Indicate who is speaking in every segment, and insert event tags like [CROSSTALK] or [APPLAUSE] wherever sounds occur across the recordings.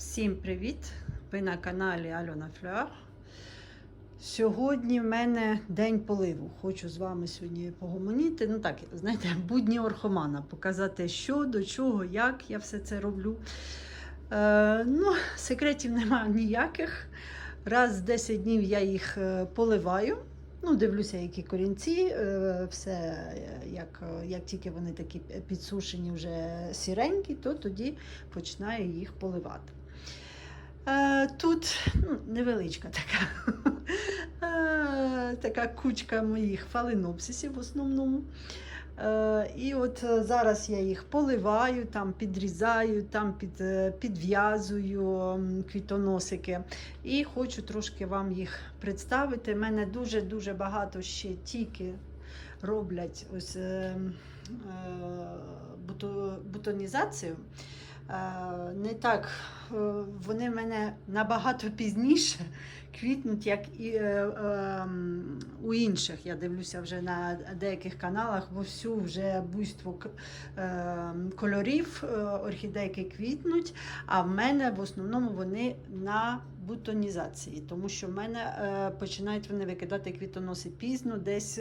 Speaker 1: Всім привіт! Ви на каналі Альона Флер. Сьогодні в мене день поливу. Хочу з вами сьогодні погомоніти. Ну так, знаєте, будні орхомана, показати, що, до чого, як я все це роблю. Е, ну, секретів немає ніяких. Раз в 10 днів я їх е, поливаю. Ну, дивлюся, які корінці, е, все, як, як тільки вони такі підсушені, вже сіренькі, то тоді починаю їх поливати. Е, Тут ну, невеличка така, [LAUGHS] е, така кучка моїх фаленопсисів в основному. Е, І от зараз я їх поливаю, там підрізаю, там під, підв'язую квітоносики. І хочу трошки вам їх представити. Мене дуже-дуже багато ще тільки роблять ось е, е, бутонізацію. Е, Не так, е, вони в мене набагато пізніше квітнуть, як і е, е, м, у інших. Я дивлюся вже на деяких каналах, бо всю вже буйство е, кольорів орхідейки квітнуть, а в мене в основному вони на бутонізації, тому що в мене починають вони викидати квітоноси пізно, десь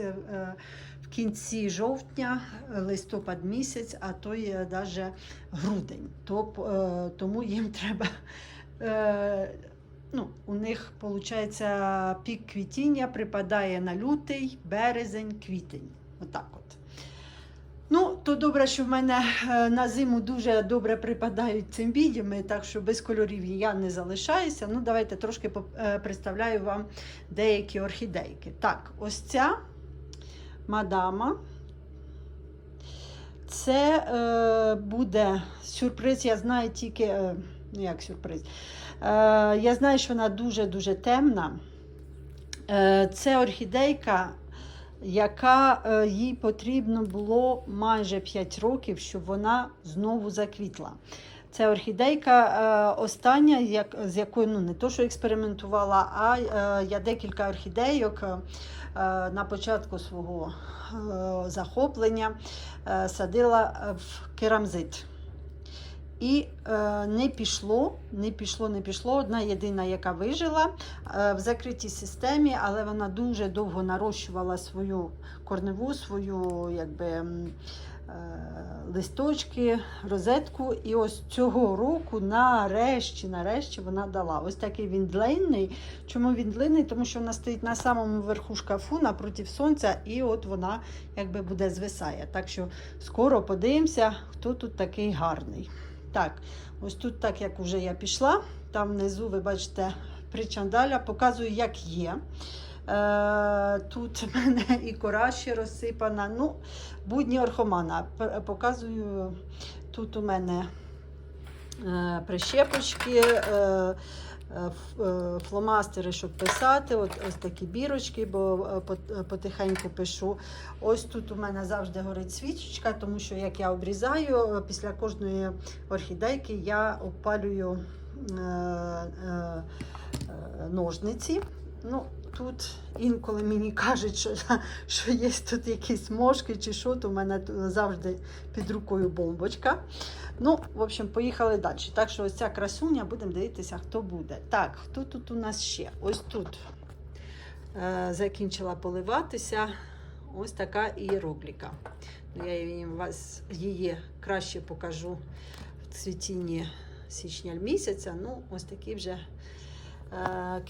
Speaker 1: кінці жовтня, е, листопад місяць, а то є навіть грудень. То, е, тому їм треба. Е, Ну, у них виходить пік квітіння припадає на лютий, березень, квітень. Отак от. Ну, то добре, що в мене на зиму дуже добре припадають цим відьми, так що без кольорів я не залишаюся. Ну, давайте трошки представляю вам деякі орхідейки. Так, ось ця мадама. Це е, буде сюрприз, я знаю тільки. Е, ну, як сюрприз. Е, я знаю, що вона дуже-дуже темна. Е, це орхідейка, яка е, їй потрібно було майже 5 років, щоб вона знову заквітла. Це орхідейка е, остання, як, з якою ну, не то, що експериментувала, а е, я декілька орхідейок е, на початку свого е, захоплення е, садила в керамзит. І е, не пішло, не пішло, не пішло. Одна єдина, яка вижила е, в закритій системі, але вона дуже довго нарощувала свою корневу, свою якби, е, листочки, розетку. І ось цього року, нарешті, нарешті вона дала. Ось такий він длинний. Чому він длинний? Тому що вона стоїть на самому верху шкафу напроти сонця, і от вона якби буде звисає. Так що скоро подивимося, хто тут такий гарний. Так, ось тут, так як вже я пішла, там внизу, ви бачите, причандаля, показую, як є. Е, тут в мене і кора ще розсипана. Ну, будні орхомана. Показую, тут у мене е, прищепочки, е, фломастери, щоб писати. От, ось такі бірочки, бо потихеньку пишу. Ось тут у мене завжди горить свічечка, тому що як я обрізаю, після кожної орхідейки я опалюю ножниці. Ну, Тут інколи мені кажуть, що, [LAUGHS] що є тут якісь мошки чи що, то в мене завжди під рукою бомбочка. Ну, в общем, поїхали далі. Так що ось ця красуня, будемо дивитися, хто буде. Так, хто тут у нас ще? Ось тут е, закінчила поливатися. Ось така іерогліка. Ну, Я вас її краще покажу в цвітінні січня місяця. Ну, ось такі вже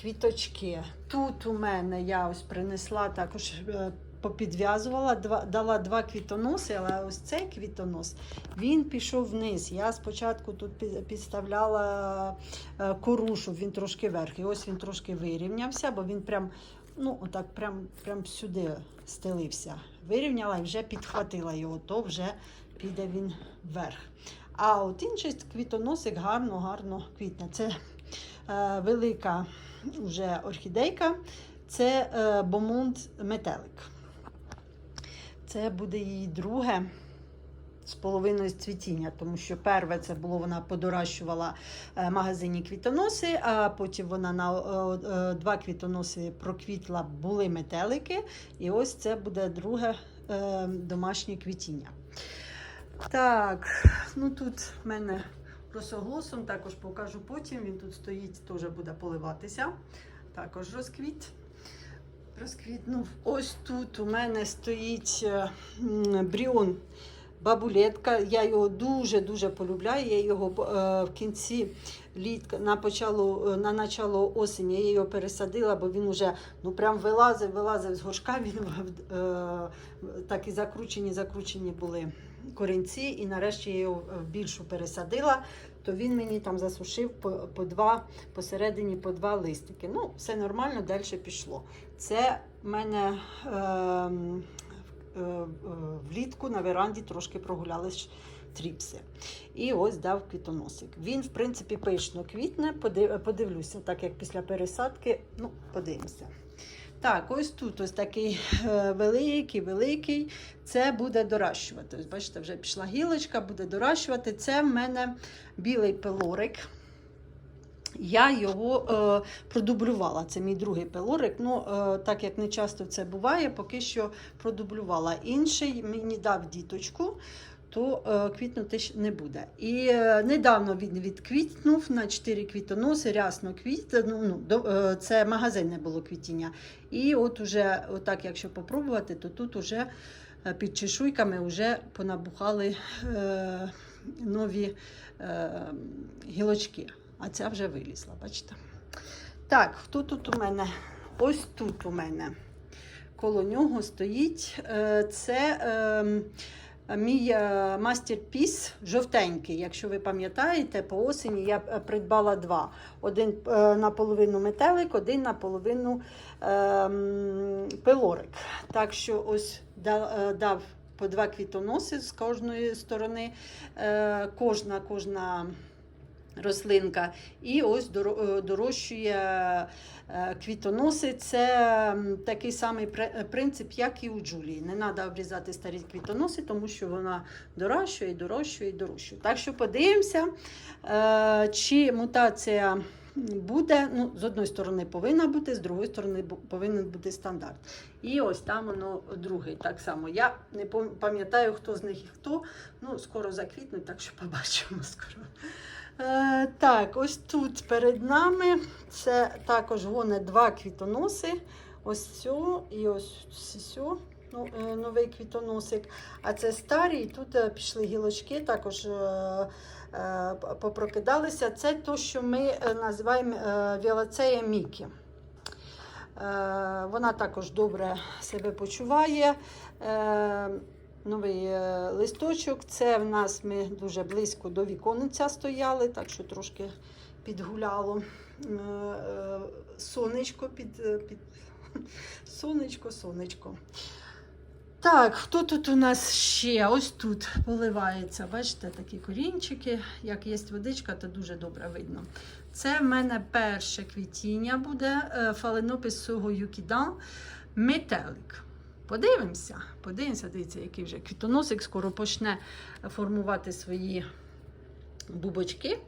Speaker 1: квіточки. Тут у мене я ось принесла також. е, Попідв'язувала, дала два квітоноси, але ось цей квітонос він пішов вниз. Я спочатку тут підставляла е, кору, щоб він трошки вверх. І ось він трошки вирівнявся, бо він прям, ну, отак, прям, прям сюди стелився. Вирівняла і вже підхватила його, то вже піде він вверх. А от інший квітоносик гарно-гарно квітне. Це е, велика вже орхідейка, це е, метелик. Це буде її друге з половиною цвітіння, тому що перше це було, вона подоращувала е, магазині квітоноси, а потім вона на е, е, два квітоноси проквітла, були метелики. І ось це буде друге е, домашнє квітіння. Так, ну тут в мене росоглосом, також покажу потім. Він тут стоїть, теж буде поливатися. Також розквіт. Розквітнув. Ось тут у мене стоїть е, бріон бабулетка. Я його дуже-дуже полюбляю. Я його е, в кінці літка на почало, на начало осені я його пересадила, бо він вже ну прям вилазив, вилазив з горшка. [LAUGHS] Він е, так і закручені, закручені були корінці. І нарешті я його більшу пересадила. То він мені там засушив по, по два посередині по два листики. Ну, все нормально, далі пішло. Це в мене ем, е, е, влітку на веранді трошки прогулялись тріпси. І ось дав квітоносик. Він, в принципі, пишно квітне. Подивлюся, так як після пересадки. Ну, подивимося. Так, ось тут ось такий е, великий, великий. Це буде доращувати. Ось бачите, вже пішла гілочка, буде доращувати. Це в мене білий пелорик. Я його е, продублювала. Це мій другий пелорик. Ну, е, так як не часто це буває, поки що продублювала. Інший мені дав діточку, то е, квітнути не буде. І е, недавно він відквітнув на 4 квітоноси, рясно квіт. Ну, ну, е, це магазинне було квітіння. І от уже, отак, якщо попробувати, то тут уже під чешуйками вже понабухали е, нові е, гілочки. А ця вже вилізла, бачите? Так, хто тут у мене? Ось тут у мене. Коло нього стоїть. Це е, мій е, мастерпіс жовтенький. Якщо ви пам'ятаєте, по осені я е, придбала два. Один на половину метелик, один на половину м, пилорик. Так що ось е, дав по два квітоноси з кожної сторони. Е, Кожна, кожна рослинка. І ось е, дорощує е, квітоноси. Це такий самий принцип, як і у Джулії. Не треба обрізати старі квітоноси, тому що вона дорощує, дорощує, дорощує. Так що подивимося, е, чи мутація. Буде, ну, з одної сторони повинна бути, з другої сторони повинен бути стандарт. І ось там воно другий. Так само. Я не пам'ятаю, хто з них і хто. Ну, скоро заквітнуть, так що побачимо скоро. Е, так, ось тут перед нами це також гоне два квітоноси. Ось цю і ось цю. Ну, е, новий квітоносик. А це старі, і тут е, пішли гілочки, також попрокидалися. Це те, що ми називаємо віолацея Мікі. Вона також добре себе почуває. Новий е, листочок. Це в нас ми дуже близько до віконниця стояли, так що трошки підгуляло е, е, сонечко під, під [LAUGHS] сонечко, сонечко. Так, хто тут у нас ще? Ось тут поливається. Бачите, такі корінчики. Як є водичка, то дуже добре видно. Це в мене перше квітіння буде фаленопис сого юкідан метелик. Подивимося, подивимося, дивіться, який вже квітоносик скоро почне формувати свої бубочки.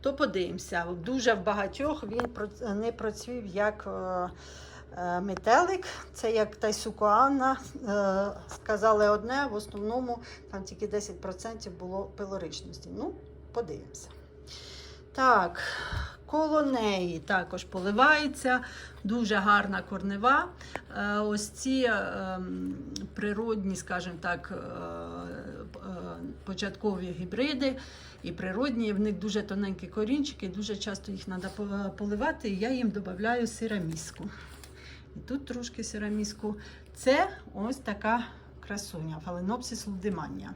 Speaker 1: То подивимося. Дуже в багатьох він не процвів як е, е, метелик. Це як тайсукоанна. Е, сказали одне, в основному там тільки 10% було пилоричності. Ну, подивимося. Так, коло неї також поливається. Дуже гарна корнева. Е, Ось ці ем, природні, скажімо так, е, е, початкові гібриди і природні, в них дуже тоненькі корінчики, дуже часто їх треба поливати, і я їм додаю сираміску. І тут трошки сираміску. Це ось така красуня, фаленопсис лудимання.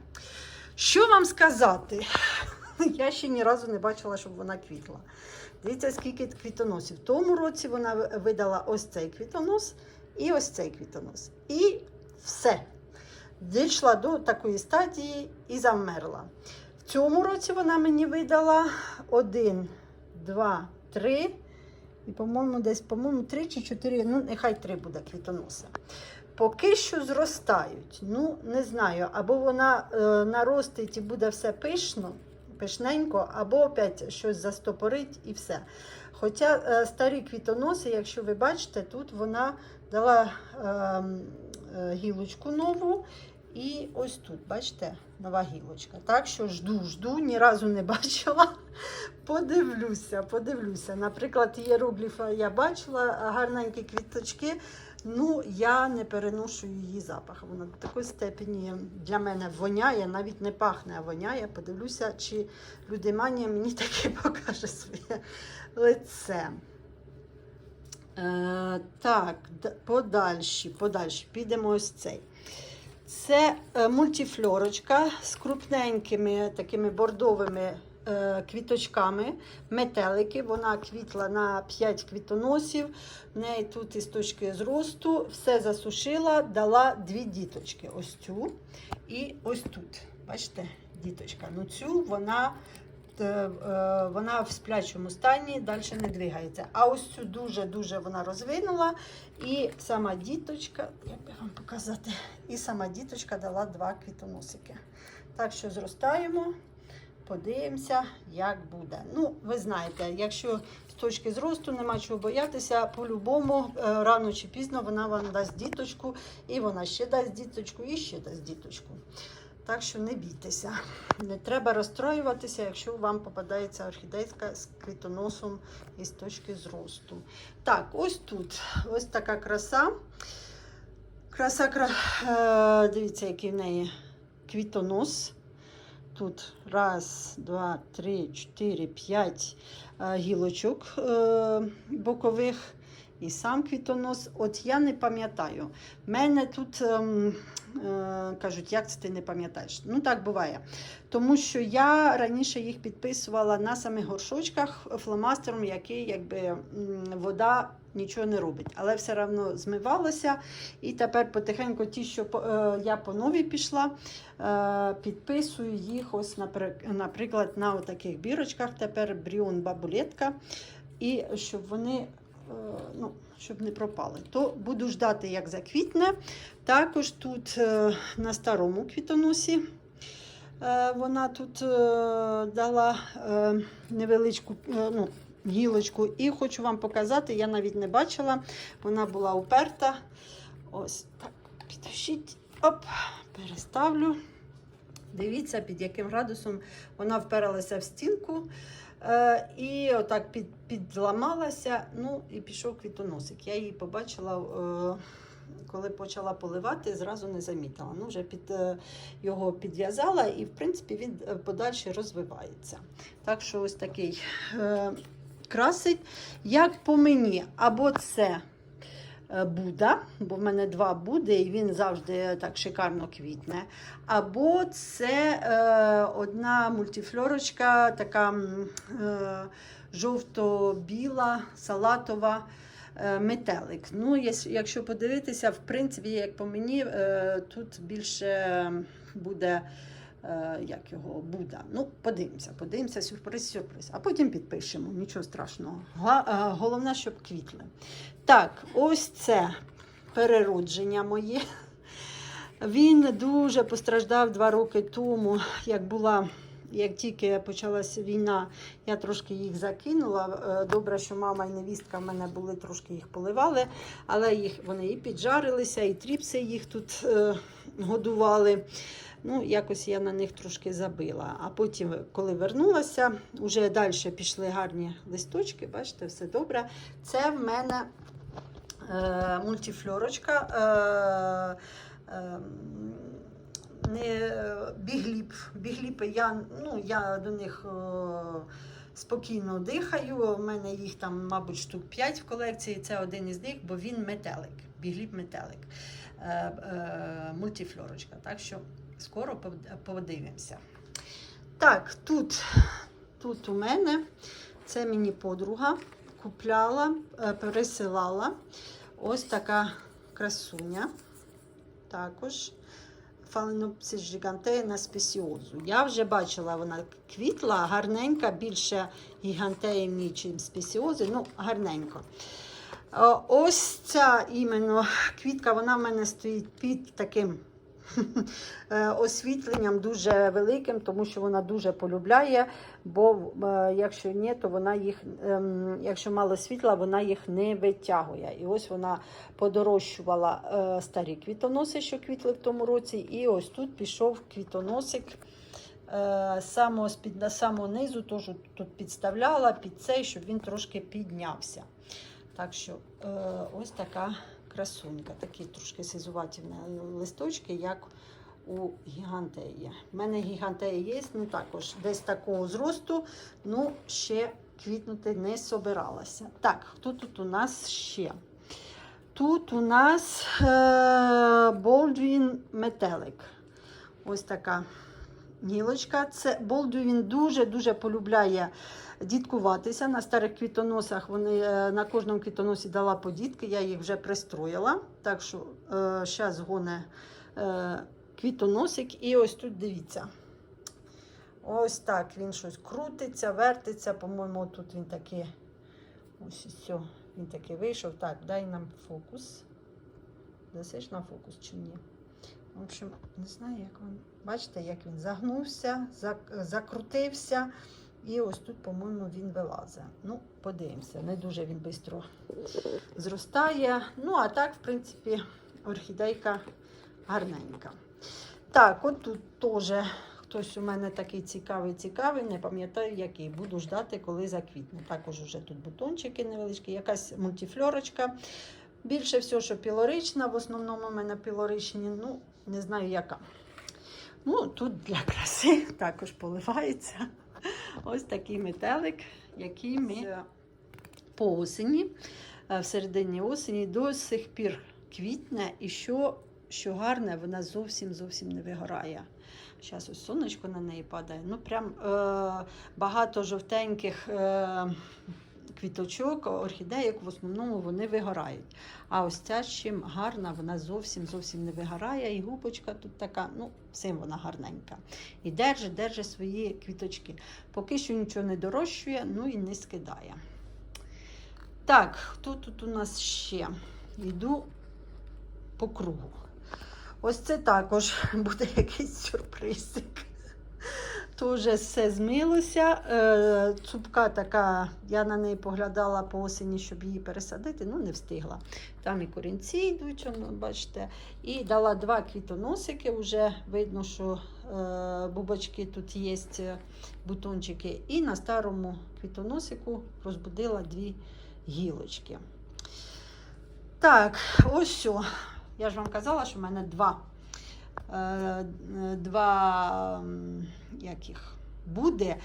Speaker 1: Що вам сказати? [LAUGHS] Я ще ні разу не бачила, щоб вона квітла. Дивіться, скільки квітоносів. В тому році вона видала ось цей квітонос і ось цей квітонос. І все. Дійшла до такої стадії і замерла. В цьому році вона мені видала один, два, три. І, по-моєму, десь, по-моєму, три чи чотири, ну, нехай три буде квітоноса. Поки що зростають. Ну, не знаю, або вона е, наростить і буде все пишно, пишненько, або опять щось застопорить і все. Хоча е, старі квітоноси, якщо ви бачите, тут вона дала ем, е, гілочку нову І ось тут, бачите, нова гілочка. Так що жду, жду, ні разу не [LAUGHS] бачила. Подивлюся, подивлюся. Наприклад, ієрогліфа я бачила гарненькі квіточки. Ну, я не переношу її запах. Вона до такої степені для мене воняє, навіть не пахне, а воняє. Подивлюся, чи людиманія мені таки [LAUGHS] покаже своє лице. Е, так, подальші, подальші. Підемо ось цей. Це е, мультифлорочка з крупненькими такими бордовими квіточками, метелики. Вона квітла на 5 квітоносів. В неї тут із точки зросту все засушила, дала дві діточки. Ось цю і ось тут. Бачите, діточка. Ну цю вона. е, е, Вона в сплячому стані, далі не двигається. А ось цю дуже-дуже вона розвинула. І сама діточка, як би вам показати, і сама діточка дала два квітоносики. Так що зростаємо, подивимося, як буде. Ну, ви знаєте, якщо з точки зросту нема чого боятися, по-любому, е, рано чи пізно вона вам дасть діточку, і вона ще дасть діточку, і ще дасть діточку. Так що не бійтеся. Не треба розстроюватися, якщо вам попадається орхідейська з квітоносом із точки зросту. Так, ось тут ось така краса. Краса, кра... е, дивіться, який в неї квітонос. Тут раз, два, три, чотири, п'ять е, гілочок е, бокових. І сам квітонос. От я не пам'ятаю. В мене тут ем, кажуть, як це ти не пам'ятаєш? Ну так буває. Тому що я раніше їх підписувала на самих горшочках фломастером, який якби вода нічого не робить. Але все одно змивалося. І тепер потихеньку ті, що е, я по новій пішла, е, підписую їх ось, наприклад, на таких бірочках. Тепер бріон бабулетка. І щоб вони е, ну, щоб не пропали. То буду ждати, як заквітне. Також тут е, на старому квітоносі е, вона тут е, дала е, невеличку е, ну, гілочку. І хочу вам показати, я навіть не бачила, вона була уперта. Ось так, підожіть. Оп, переставлю. Дивіться, під яким градусом вона вперлася в стінку. Е, і отак під, підламалася. Ну і пішов квітоносик. Я її побачила, е, коли почала поливати, зразу не замітила. Ну, вже під е, його підв'язала, і в принципі він подальше розвивається. Так що ось такий красить. Як по мені, або це. Е, Буда, бо в мене два буде, і він завжди так шикарно квітне. Або це е, одна мультифлорочка, така е, жовто-біла, салатова е, метелик. Ну, якщо подивитися, в принципі, як по мені, е, тут більше буде. Е, Як його Буда. Ну, подивимося, подивимося, сюрприз, сюрприз. А потім підпишемо, нічого страшного. Е, Головне, щоб квітли. Так, ось це переродження моє. Він дуже постраждав два роки тому, як була. Як тільки почалася війна, я трошки їх закинула. Е, Добре, що мама і невістка в мене були, трошки їх поливали, але їх вони і піджарилися, і тріпси їх тут е, годували. Ну, якось я на них трошки забила. А потім, коли вернулася, вже далі пішли гарні листочки. Бачите, все добре. Це в мене е, мультифлорочка. Е, е, не бігліп. Бігліпи я, ну, я до них е, спокійно дихаю. У мене їх там, мабуть, штук 5 в колекції. Це один із них, бо він метелик. Бігліп метелик. Е, е, мультифлорочка. Так що скоро подивимося. Так, тут, тут у мене це мені подруга купляла, е, пересилала. Ось така красуня. Також Фаленопсис гігантеїна спесіозу. Я вже бачила, вона квітла, гарненька, більше гігантеї, ніж спесіози, ну, гарненько. Ось ця іменно квітка, вона в мене стоїть під таким е, [LAUGHS] освітленням дуже великим, тому що вона дуже полюбляє, бо е, якщо ні, то вона їх, ем, якщо мало світла, вона їх не витягує. І ось вона подорожчувала е, старі квітоноси, що квітли в тому році, і ось тут пішов квітоносик. Е, Самого з-під самого низу теж тут підставляла під цей, щоб він трошки піднявся. Так що е, ось така красунька. Такі трошки сизуваті листочки, як у гігантеї. У мене гігантеї є, ну також десь такого зросту, ну ще квітнути не собиралася. Так, хто тут у нас ще? Тут у нас е, Болдвін метелик. Ось така гілочка. Це Болдвін дуже-дуже полюбляє діткуватися. На старих квітоносах вони е, на кожному квітоносі дала по дітки, я їх вже пристроїла. Так що зараз гоне е, квітоносик. І ось тут дивіться. Ось так він щось крутиться, вертиться. По-моєму, тут він такий. Ось все. Він такий вийшов. Так, дай нам фокус. Дасиш на фокус чи ні? В общем, не знаю, як він. Бачите, як він загнувся, закрутився. І ось тут, по-моєму, він вилазить. Ну, подивимося, не дуже він швидко зростає. Ну, а так, в принципі, орхідейка гарненька. Так, от тут теж хтось у мене такий цікавий, цікавий, не пам'ятаю, який. Буду ждати, коли заквітне. Також вже тут бутончики невеличкі, якась мультифльорочка. Більше всього, що пілорична, в основному у мене пілоричні, ну, не знаю яка. Ну, тут для краси [LAUGHS] також поливається. Ось такий метелик, який ми по осені, е, в середині осені до сих пір квітне, і що, що гарне, вона зовсім зовсім не вигорає. Зараз ось сонечко на неї падає. Ну, прям е, багато жовтеньких е, квіточок, орхідеїк, в основному вони вигорають. А ось ця чим гарна, вона зовсім зовсім не вигорає. І губочка тут така, ну, всім вона гарненька. І держить, держить свої квіточки. Поки що нічого не дорощує, ну і не скидає. Так, хто тут у нас ще? Йду по кругу. Ось це також [LAUGHS] буде якийсь сюрпризик. То все змилося. Е, Цупка така, я на неї поглядала по осені, щоб її пересадити, ну не встигла. Там і корінці йдуть, бачите. І дала два квітоносики. Вже видно, що е, бубочки тут є, е, бутончики. І на старому квітоносику розбудила дві гілочки. Так, ось що. Я ж вам казала, що в мене два. Е, е, два яких буде,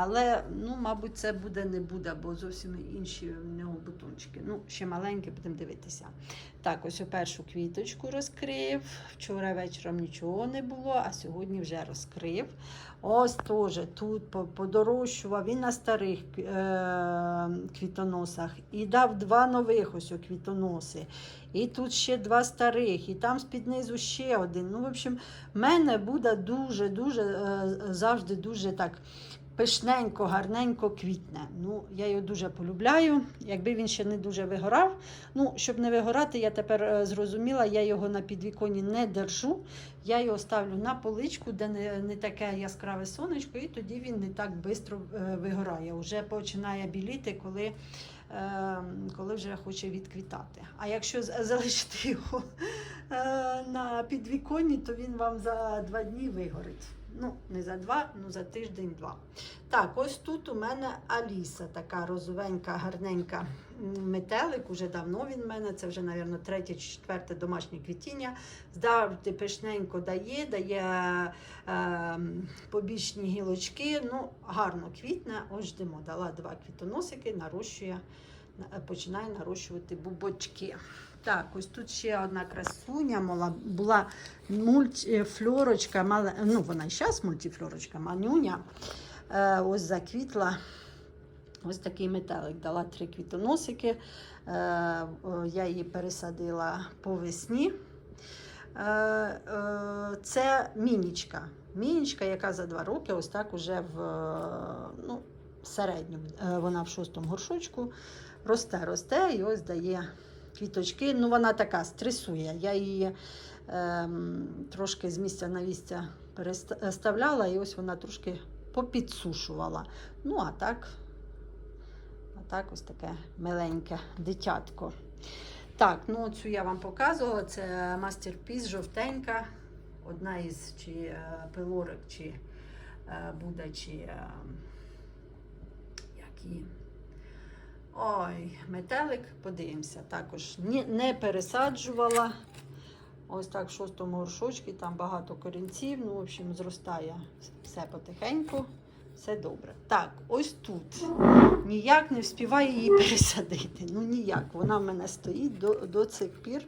Speaker 1: але, ну, мабуть, це буде не буде, бо зовсім інші в нього бутончики. Ну, ще маленькі, будемо дивитися. Так, ось першу квіточку розкрив. Вчора вечором нічого не було, а сьогодні вже розкрив. Ось теж тут подорожчував він на старих е- квітоносах і дав два нових ось квітоноси. І тут ще два старих, і там з-під низу ще один. Ну, в общем, в мене буде дуже-дуже е, завжди дуже так пишненько, гарненько квітне. Ну, я його дуже полюбляю. Якби він ще не дуже вигорав. Ну, щоб не вигорати, я тепер е, зрозуміла, я його на підвіконі не держу. Я його ставлю на поличку, де не, не таке яскраве сонечко, і тоді він не так швидко вигорає. Уже починає біліти, коли, е, коли вже хоче відквітати. А якщо залишити його е, на підвіконні, то він вам за два дні вигорить. Ну, не за два, ну за тиждень-два. Так, ось тут у мене Аліса, така розовенька, гарненька метелик. Уже давно він в мене. Це вже, мабуть, третє чи четверте домашнє квітіння. Завжди пишненько дає, дає е, побічні гілочки. Ну, гарно квітне. Ось ждемо. Дала два квітоносики, нарощує, починає нарощувати бубочки. Так, ось тут ще одна красуня мала, була мультифлорочка, мала, ну вона і зараз мультифлорочка, манюня. Е, ось заквітла. Ось такий метелик. Дала три квітоносики. Е, о, я її пересадила по весні. Е, е, це мінічка. Мінічка, яка за два роки, ось так уже в е, ну, середньому. Е, Вона в шостому горшочку росте, росте і ось дає квіточки. Ну, вона така стресує. Я її ем, трошки з місця на місця переставляла, і ось вона трошки попідсушувала. Ну, а так, а так ось таке миленьке дитятко. Так, ну цю я вам показувала. Це мастерпіс жовтенька. Одна із чи е, пилорик, чи е, буде, чи е, як її. Ой, метелик, подивимося. Також не, пересаджувала. Ось так в шостому горшочку, там багато корінців. Ну, в общем, зростає все потихеньку, все добре. Так, ось тут. Ніяк не вспіваю її пересадити. Ну ніяк. Вона в мене стоїть до, до цих пір.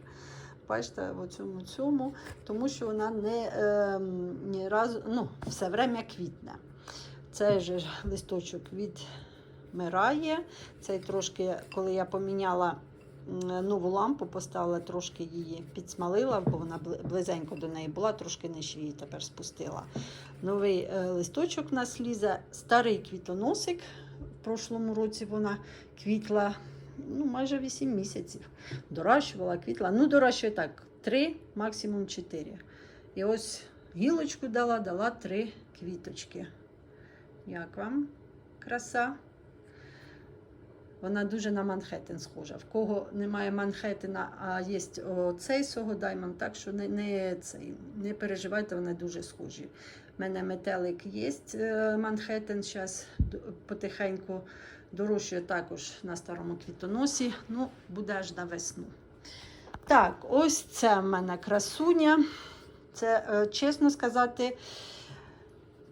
Speaker 1: Бачите, в цьому цьому, тому що вона не е, ні разу, ну, все время квітне. Же ж листочок відмирає. Цей трошки, коли я поміняла нову лампу, поставила, трошки її підсмалила, бо вона близенько до неї була, трошки нижче її тепер спустила. Новий е, листочок у нас старий квітоносик. В прошлому році вона квітла ну, майже 8 місяців. Доращувала, квітла. Ну, доращує так, 3, максимум 4. І ось гілочку дала, дала 3 квіточки. Як вам краса? Вона дуже на Манхеттен схожа. В кого немає Манхеттена, а є цей согодаймон. так що не, не, цей, не переживайте, вони дуже схожі. У мене метелик є Манхеттен, зараз потихеньку дорожчує також на старому квітоносі. Ну, буде аж на весну. Так, ось це в мене красуня. Це, е, чесно сказати,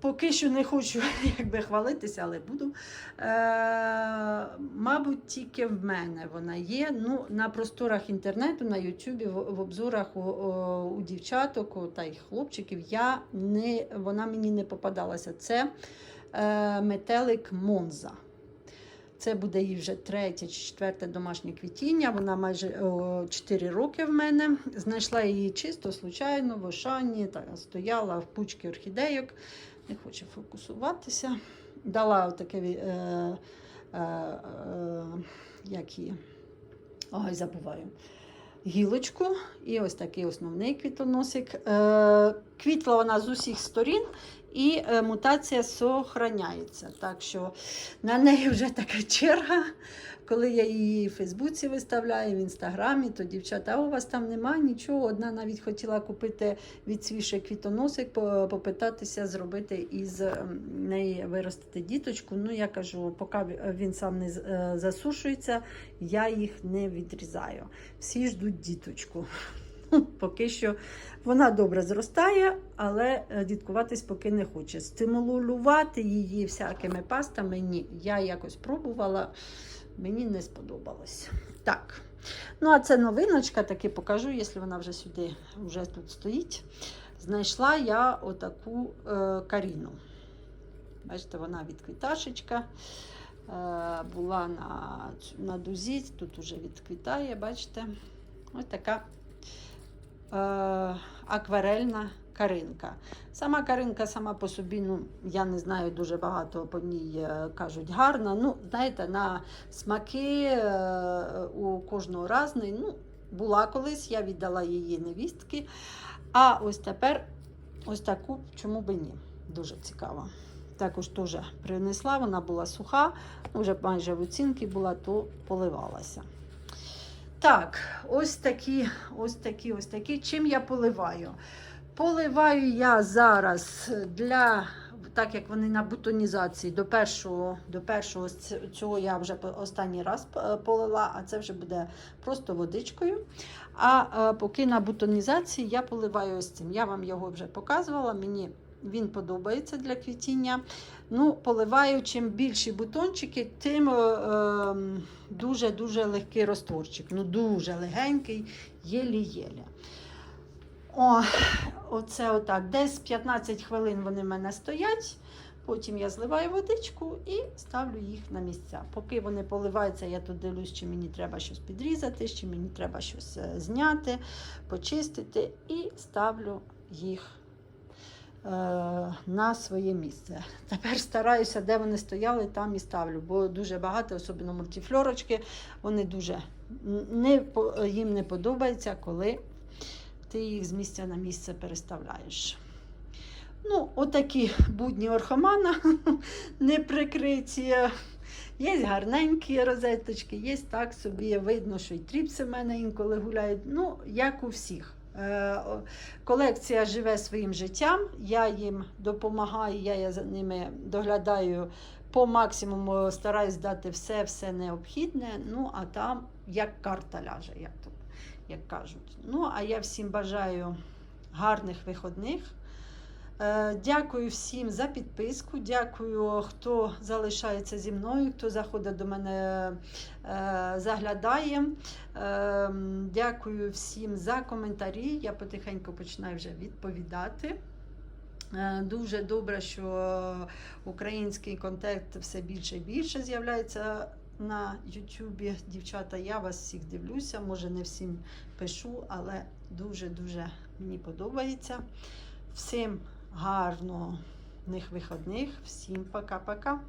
Speaker 1: поки що не хочу [LAUGHS] якби, хвалитися, але буду. Е, мабуть, тільки в мене вона є. Ну, на просторах інтернету, на Ютубі, в, в обзорах у, у, дівчаток у, та й хлопчиків я не, вона мені не попадалася. Це е, метелик Монза. Це буде їй вже третє чи четверте домашнє квітіння. Вона майже о, 4 роки в мене. Знайшла її чисто, случайно, в Ошані, та стояла в пучці орхідейок. Не хоче фокусуватися. Дала таке, е, е, е, як її, ой, забуваю. Гілочку і ось такий основний квітоносик. Е, квітла вона з усіх сторін, і е, мутація сохраняється. Так що на неї вже така черга. Коли я її в Фейсбуці виставляю, в інстаграмі, то дівчата, а у вас там немає нічого. Одна навіть хотіла купити відсвіший квітоносик, попитатися зробити із ем, неї виростити діточку. Ну, я кажу, поки він сам не е, засушується, я їх не відрізаю. Всі ждуть діточку. [LAUGHS] Поки що вона добре зростає, але е, діткуватись поки не хоче. Стимулювати її всякими пастами ні. Я якось пробувала, мені не сподобалось. Так. Ну, а це новиночка, таки покажу, якщо вона вже сюди вже тут стоїть. Знайшла я отаку е, каріну. Бачите, вона від квіташечка. Е, була на, на дузі, тут уже відквітає, бачите. Ось така е, акварельна каринка. Сама каринка сама по собі, ну, я не знаю, дуже багато по ній е, кажуть гарна. Ну, знаєте, на смаки е, у кожного разний. Ну, була колись, я віддала її невістки. А ось тепер ось таку, чому би ні? Дуже цікаво. Також теж принесла, вона була суха, вже майже в оцінки була, то поливалася. Так, ось такі, ось такі, ось такі. Чим я поливаю? Поливаю я зараз для, так як вони на бутонізації, до першого, до першого цього я вже останній раз полила, а це вже буде просто водичкою. А е, поки на бутонізації я поливаю ось цим. Я вам його вже показувала. Мені він подобається для квітіння. Ну, поливаю, чим більші бутончики, тим е, ем, дуже-дуже легкий розтворчик. Ну, дуже легенький, єлі-єлі. О, оце отак. Десь 15 хвилин вони в мене стоять. Потім я зливаю водичку і ставлю їх на місця. Поки вони поливаються, я тут дивлюсь, чи мені треба щось підрізати, чи мені треба щось е, зняти, почистити, і ставлю їх е, на своє місце. [LAUGHS] Тепер стараюся, де вони стояли, там і ставлю, бо дуже багато, особливо мультифлорочки, вони дуже не, їм не подобається, коли ти їх з місця на місце переставляєш. Ну, отакі будні орхомана [LAUGHS] не прикриті. Є гарненькі розеточки, є так собі. Видно, що і тріпси в мене інколи гуляють. Ну, як у всіх. Е, Колекція живе своїм життям, я їм допомагаю, я, за ними доглядаю по максимуму, стараюсь дати все, все необхідне. Ну, а там як карта ляже, як, тут, як кажуть. Ну, а я всім бажаю гарних виходних. Е, Дякую всім за підписку. Дякую, хто залишається зі мною, хто заходить до мене, е, заглядає. Е, Дякую всім за коментарі. Я потихеньку починаю вже відповідати. Дуже добре, що український контент все більше і більше з'являється на Ютубі. Дівчата, я вас всіх дивлюся. Може, не всім пишу, але дуже-дуже мені подобається. Всім гарних виходних, всім пока-пока.